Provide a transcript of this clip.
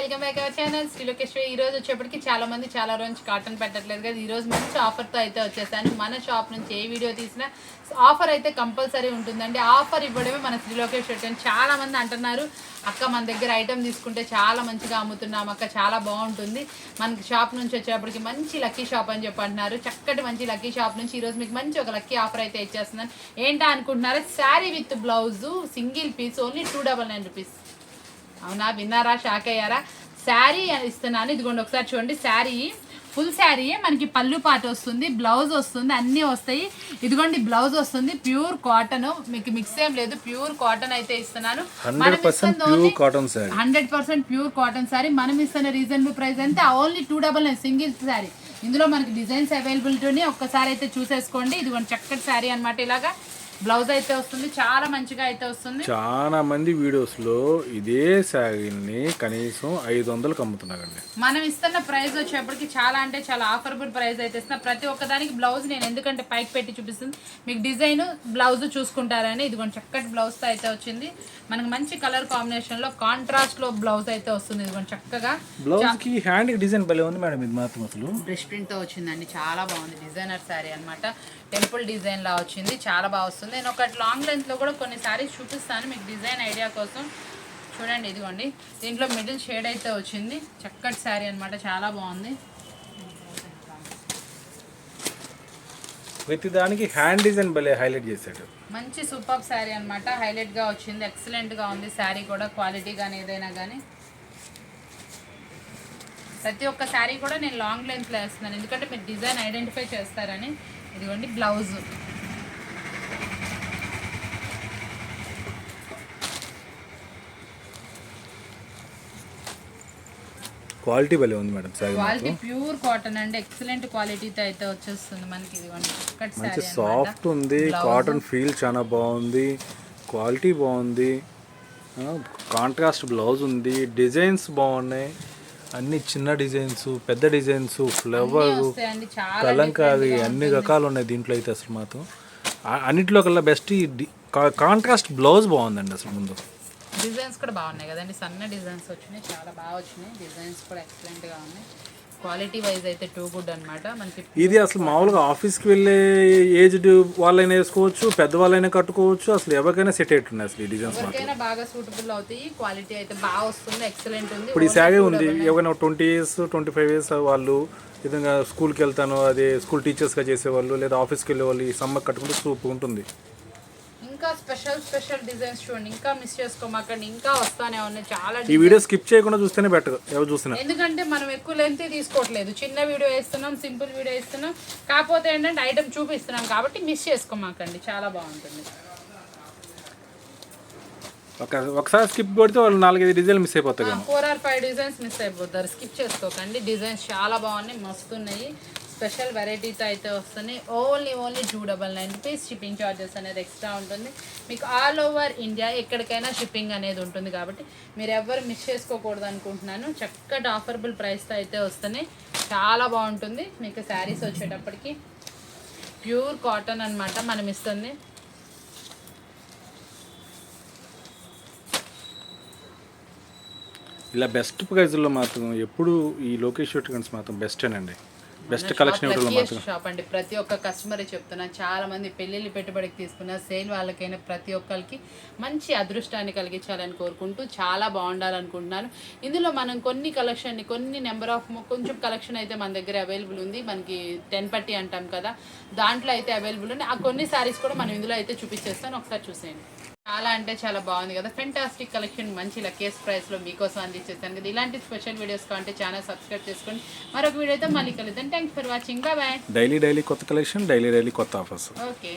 Welcome back our channel. Srilokeshwari ఈ రోజు వచ్చేప్పటికి చాలా మంది చాలా రోజు కాటన్ పెట్టట్లేదు కదా. ఈ రోజు మంచి ఆఫర్తో అయితే వచ్చేసాను. మన షాప్ నుంచి ఏ వీడియో తీసినా ఆఫర్ అయితే కంపల్సరీ ఉంటుందండి. ఆఫర్ ఇవ్వడమే మన శ్రీలోకేశ్వరి చాలా మంది అంటున్నారు అక్క మన దగ్గర ఐటమ్ తీసుకుంటే చాలా మంచిగా అమ్ముతున్నాం అక్క చాలా బాగుంటుంది. మనకి షాప్ నుంచి వచ్చేప్పటికి మంచి లక్కీ షాప్ అని చెప్పి అంటున్నారు. చక్కటి మంచి లక్కీ షాప్ నుంచి ఈరోజు మీకు మంచి ఒక లక్కీ ఆఫర్ అయితే ఇచ్చేస్తున్నాను. ఏంటా అనుకుంటున్నారా? Sari with blouse single piece only two double nine rupees అవునా? విన్నారా? షాక్ అయ్యారా? శారీ అని ఇస్తున్నాను. ఇదిగోండి ఒకసారి చూడండి. శారీ ఫుల్ శారీ. మనకి పళ్ళు పాట వస్తుంది బ్లౌజ్ వస్తుంది అన్నీ వస్తాయి. ఇదిగోండి బ్లౌజ్ వస్తుంది. ప్యూర్ కాటన్ మీకు మిక్స్ ఏం లేదు. ప్యూర్ కాటన్ అయితే ఇస్తున్నాను. Hundred percent pure cotton sari. మనం ఇస్తున్న రీజనబుల్ ప్రైస్ అంటే only two double nine single sari. ఇందులో మనకి డిజైన్స్ అవైలబిలిటీ ఒక్కసారి అయితే చూసేసుకోండి. ఇదిగోండి చక్కటి శారీ అన్నమాట ఇలాగా. బ్లౌజ్ అయితే వస్తుంది చాలా మంచిగా అయితే వస్తుంది. చాలా మంది వీడియోస్లో ఇదే శారీని కనీసం ఐదు వందలకు అమ్ముతున్నారండి. మనం ఇస్తున్న ప్రైస్ వచ్చేప్పటికి చాలా అంటే చాలా ఆఫర్బుల్ ప్రైస్ అయితే ఇస్తున్నా. ప్రతి ఒక్కదానికి బ్లౌజ్ నేను ఎందుకంటే పైకి పెట్టి చూపిస్తుంది. మీకు డిజైన్ బ్లౌజ్ చూసుకుంటారని ఇదిగోండి చక్కటి బ్లౌజ్తో అయితే వచ్చింది. మనకి మంచి కలర్ కాంబినేషన్లో కాంట్రాస్ట్లో బ్లౌజ్ అయితే వస్తుంది ఇదిగోండి చక్కగా. బ్లౌజ్కి హ్యాండ్ డిజైన్ భలే ఉంది మేడం ఇది మాత్రం అసలు. బ్రష్ ప్రింట్తో వచ్చిందండి. చాలా బాగుంది. డిజైనర్ శారీ అన్నమాట. టెంపుల్ డిజైన్ లా వచ్చింది. చాలా బాగా వస్తుంది. నేను ఒకటి లాంగ్ లెంత్లో కూడా కొన్ని శారీస్ చూపిస్తాను. మీకు డిజైన్ ఐడియా కోసం. చూడండి ఇదిగోండి. దీంట్లో మిడిల్ షేడ్ అయితే వచ్చింది. చక్కటి శారీ అన్నమాట. చాలా బాగుంది. ప్రతి దానికి హ్యాండ్ డిజైన్ భలే హైలైట్ చేశాడు. మంచి సూపర్ శారీ అనమాట హైలైట్గా వచ్చింది. ఎక్సలెంట్గా ఉంది శారీ కూడా. క్వాలిటీ కానీ ఏదైనా కానీ ప్రతి ఒక్క శారీ కూడా నేను లాంగ్ లెంత్లో వేస్తున్నాను. ఎందుకంటే మీరు డిజైన్ ఐడెంటిఫై చేస్తారని. ఇదిగోండి బ్లౌజ్. క్వాలిటీ భలే ఉంది madam sari quality pure cotton అండి. ఎక్సలెంట్ క్వాలిటీతో అయితే వచ్చేస్తుంది మనకి ఇదిగోండి. మంచి సాఫ్ట్ ఉంది కాటన్ ఫీల్ చాలా బాగుంది క్వాలిటీ బాగుంది. కాంట్రాస్ట్ బ్లౌజ్ ఉంది డిజైన్స్ బాగున్నాయి. అన్ని చిన్న డిజైన్స్ పెద్ద డిజైన్స్ ఫ్లవర్ కలంకారీ అన్ని రకాలు ఉన్నాయి దీంట్లో అయితే అసలు మాత్రం. అన్నిట్లో కల్లా బెస్ట్ ఈ కాంట్రాస్ట్ బ్లౌజ్ బాగుందండి అసలు ముందు. డిజైన్స్ కూడా బాగున్నాయి కదండి సన్న డిజైన్స్ వచ్చినాయి చాలా బాగా వచ్చినాయి. డిజైన్స్ కూడా ఎక్సలెంట్గా ఉన్నాయి. క్వాలిటీ వైజ్ అయితే టూ గుడ్ అన్నమాట. మనకి ఇది అసలు మామూలుగా ఆఫీస్కి వెళ్ళే ఏజ్డ్ వాళ్ళైనా వేసుకోవచ్చు పెద్దవాళ్ళైనా కట్టుకోవచ్చు అసలు ఎవరికైనా సెట్ అయ్యేట్టున్నాయి అసలు ఈ డిజైన్స్ ఎవరికైనా బాగా సూటబుల్ అవుతాయి క్వాలిటీ అయితే బాగా వస్తుంది ఎక్సలెంట్ ఉంది. ఇప్పుడు ఈ శారీ ఉంది. ఎవరైనా twenty years twenty five years వాళ్ళు విధంగా స్కూల్కి వెళ్తాను అదే స్కూల్ టీచర్స్గా చేసేవాళ్ళు లేదా ఆఫీస్కి వెళ్ళే వాళ్ళు ఈ సమ్మర్ కట్టుకుంటే సూపర్ ఉంటుంది. ఇంకా స్పెషల్ స్పెషల్ డిజైన్స్ చూడండి. ఇంకా మిస్ చేసుకోమాకండి. ఇంకా వస్తానే ఉన్నాయి. చాలా ఈ వీడియో స్కిప్ చేయకుండా చూస్తేనే బెటర్ ఎవరు చూసినా. ఎందుకంటే మనం ఎక్కువ లెంత్ తీసుకోవట్లేదు. చిన్న వీడియో వేస్తున్నాం సింపుల్ వీడియో వేస్తున్నాం. కాకపోతే ఏంటంటే ఐటమ్ చూపిస్తున్నాం కాబట్టి మిస్ చేసుకోమాకండి. చాలా బాగుంటుంది. ఒక ఒకసారి స్కిప్ కొడితే వాళ్ళు నాలుగైదు డిజైన్లు మిస్ అయిపోతాయి four or five designs miss అయిపోతారు. స్కిప్ చేసుకోకండి. డిజైన్స్ చాలా బాగున్నాయి మస్తు ఉన్నాయి. స్పెషల్ వెరైటీతో అయితే వస్తున్నాయి only only two double nine rupees shipping charges అనేది ఎక్స్ట్రా ఉంటుంది. మీకు ఆల్ ఓవర్ ఇండియా ఎక్కడికైనా షిప్పింగ్ అనేది ఉంటుంది కాబట్టి మీరు ఎవరు మిస్ చేసుకోకూడదు అనుకుంటున్నాను. చక్కటి ఆఫర్బుల్ ప్రైస్తో అయితే వస్తున్నాయి. చాలా బాగుంటుంది. మీకు శారీస్ వచ్చేటప్పటికి ప్యూర్ కాటన్ అన్నమాట మనం ఇస్తుంది. ఇలా బెస్ట్ ప్రైజ్లో మాత్రం ఎప్పుడు ఈ లోకేష్ ట్రెండ్స్ మాత్రం బెస్టేనండి. బెస్ట్ కలెక్షన్ షాప్ అండి ప్రతి ఒక్క కస్టమర్ చెప్తున్నా చాలా మంది పెళ్ళిళ్ళు పెట్టుబడికి తీసుకున్న సేల్ వాళ్ళకైనా ప్రతి ఒక్కరికి మంచి అదృష్టాన్ని కలిగించాలని కోరుకుంటూ చాలా బాగుండాలనుకుంటున్నాను. ఇందులో మనం కొన్ని కలెక్షన్ కొన్ని నెంబర్ ఆఫ్ కొంచెం కలెక్షన్ అయితే మన దగ్గర అవైలబుల్ ఉంది. మనకి టెన్ పట్టి అంటాం కదా దాంట్లో అయితే అవైలబుల్ ఉంది ఆ కొన్ని సారీస్ కూడా మనం ఇందులో అయితే చూపించేస్తాను. ఒకసారి చూసేయండి. చాలా అంటే చాలా బాగుంది కదా. ఫెంటాస్టిక్ కలెక్షన్ మంచి లకేస్ ప్రైస్లో మీకోసం అందించేస్తాను కదా. ఇలాంటి స్పెషల్ వీడియోస్ కావాలంటే ఛానల్ సబ్స్క్రైబ్ చేసుకోండి. మరొక వీడియోతో మళ్ళీ కలుద్దాం. Thanks for watching bye daily daily కొత్త కలెక్షన్ డైలీ డైలీ కొత్త ఆఫర్స్ ఓకే